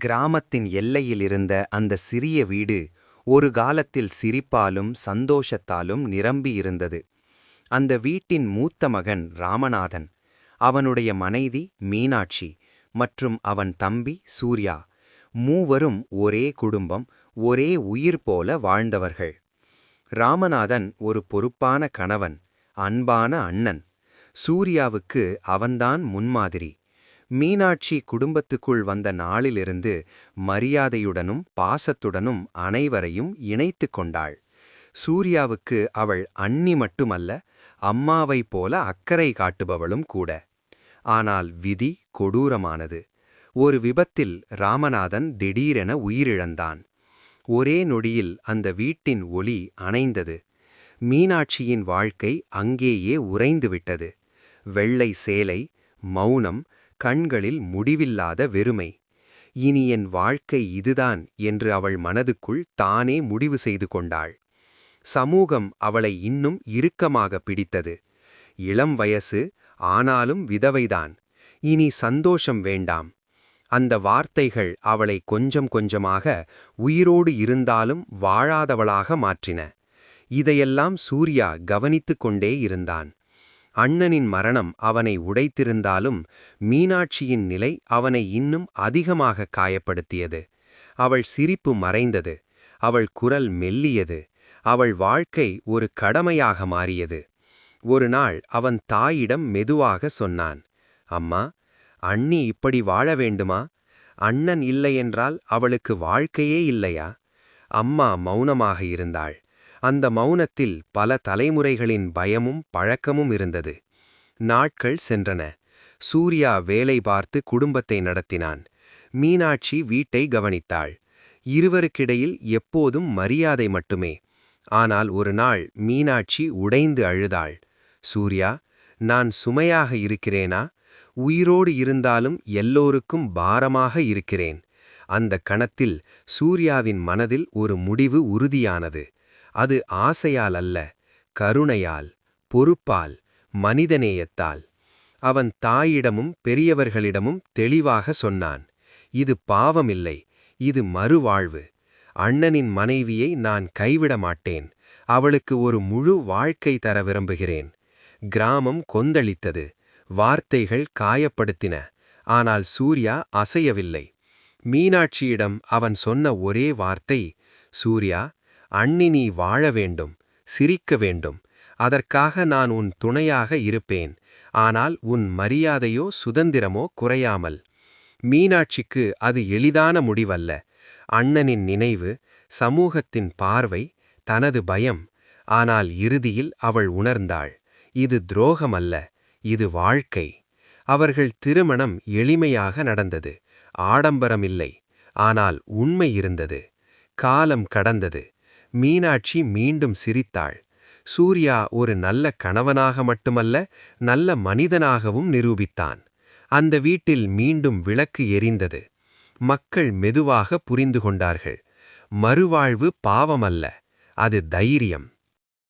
கிராமத்தின் எல்லையில் இருந்த அந்த சிறிய வீடு ஒரு காலத்தில் சிரிப்பாலும் சந்தோஷத்தாலும் நிரம்பியிருந்தது. அந்த வீட்டின் மூத்த மகன் ராமநாதன் அவனுடைய மனைவி மீனாட்சி மற்றும் அவன் தம்பி சூர்யா மூவரும் ஒரே குடும்பம் ஒரே உயிர் போல வாழ்ந்தவர்கள். ராமநாதன் ஒரு பொறுப்பான கணவன் அன்பான அண்ணன். சூர்யாவுக்கு அவன்தான் முன்மாதிரி. மீனாட்சி குடும்பத்துக்குள் வந்த நாளிலிருந்து மரியாதையுடனும் பாசத்துடனும் அனைவரையும் இணைத்து கொண்டாள். சூர்யாவுக்கு அவள் அண்ணி மட்டுமல்ல அம்மாவைப் போல அக்கறை காட்டுபவளும் கூட. ஆனால் விதி கொடூரமானது. ஒரு விபத்தில் ராமநாதன் திடீரென உயிரிழந்தான். ஒரே நொடியில் அந்த வீட்டின் ஒளி அணைந்தது. மீனாட்சியின் வாழ்க்கை அங்கேயே உறைந்துவிட்டது. வெள்ளை சேலை மௌனம் கண்களில் முடிவில்லாத வெறுமை. இனி என் வாழ்க்கை இதுதான் என்று அவள் மனதுக்குள் தானே முடிவு செய்து கொண்டாள். சமூகம் அவளை இன்னும் இறுக்கமாக பிடித்தது. இளம் வயசு ஆனாலும் விதவைதான். இனி சந்தோஷம் வேண்டாம். அந்த வார்த்தைகள் அவளை கொஞ்சம் கொஞ்சமாக உயிரோடு இருந்தாலும் வாழாதவளாக மாற்றின. இதையெல்லாம் சூர்யா கவனித்துக் கொண்டே இருந்தான். அண்ணனின் மரணம் அவனை உடைத்திருந்தாலும் மீனாட்சியின் நிலை அவனை இன்னும் அதிகமாக காயப்படுத்தியது. அவள் சிரிப்பு மறைந்தது. அவள் குரல் மெல்லியது. அவள் வாழ்க்கை ஒரு கடமையாக மாறியது. ஒரு நாள் அவன் தாயிடம் மெதுவாக சொன்னான் அம்மா அண்ணி இப்படி வாழ வேண்டுமா? அண்ணன் இல்லையென்றால் அவளுக்கு வாழ்க்கையே இல்லையா? அம்மா மௌனமாக இருந்தாள். அந்த மௌனத்தில் பல தலைமுறைகளின் பயமும் பழக்கமும் இருந்தது. நாட்கள் சென்றன. சூர்யா வேலை பார்த்து குடும்பத்தை நடத்தினான். மீனாட்சி வீட்டை கவனித்தாள். இருவருக்கிடையில் எப்போதும் மரியாதை மட்டுமே. ஆனால் ஒரு நாள் மீனாட்சி உடைந்து அழுதாள். சூர்யா நான் சுமையாக இருக்கிறேனா? உயிரோடு இருந்தாலும் எல்லோருக்கும் பாரமாக இருக்கிறேன். அந்த கணத்தில் சூர்யாவின் மனதில் ஒரு முடிவு உறுதியானது. அது ஆசையால் அல்ல கருணையால் பொறுப்பால் மனிதநேயத்தால். அவன் தாயிடமும் பெரியவர்களிடமும் தெளிவாக சொன்னான் இது பாவமில்லை இது மறுவாழ்வு. அண்ணனின் மனைவியை நான் கைவிட மாட்டேன் அவளுக்கு ஒரு முழு வாழ்க்கை தர விரும்புகிறேன். கிராமம் கொந்தளித்தது வார்த்தைகள் காயப்படுத்தின ஆனால் சூர்யா அசையவில்லை. மீனாட்சியிடம் அவன் சொன்ன ஒரே வார்த்தை சூர்யா அண்ணி நீ வாழ வேண்டும் சிரிக்க வேண்டும். அதற்காக நான் உன் துணையாக இருப்பேன். ஆனால் உன் மரியாதையோ சுதந்திரமோ குறையாமல். மீனாட்சிக்கு அது எளிதான முடிவல்ல. அண்ணனின் நினைவு சமூகத்தின் பார்வை தனது பயம். ஆனால் இறுதியில் அவள் உணர்ந்தாள். இது துரோகமல்ல இது வாழ்க்கை. அவர்கள் திருமணம் எளிமையாக நடந்தது. ஆடம்பரமில்லை. ஆனால் உண்மை இருந்தது. காலம் கடந்தது. மீனாட்சி மீண்டும் சிரித்தாள். சூர்யா ஒரு நல்ல கணவனாக மட்டுமல்ல நல்ல மனிதனாகவும் நிரூபித்தான். அந்த வீட்டில் மீண்டும் விளக்கு எரிந்தது. மக்கள் மெதுவாக புரிந்து கொண்டார்கள். மறுவாழ்வு பாவமல்ல அது தைரியம்.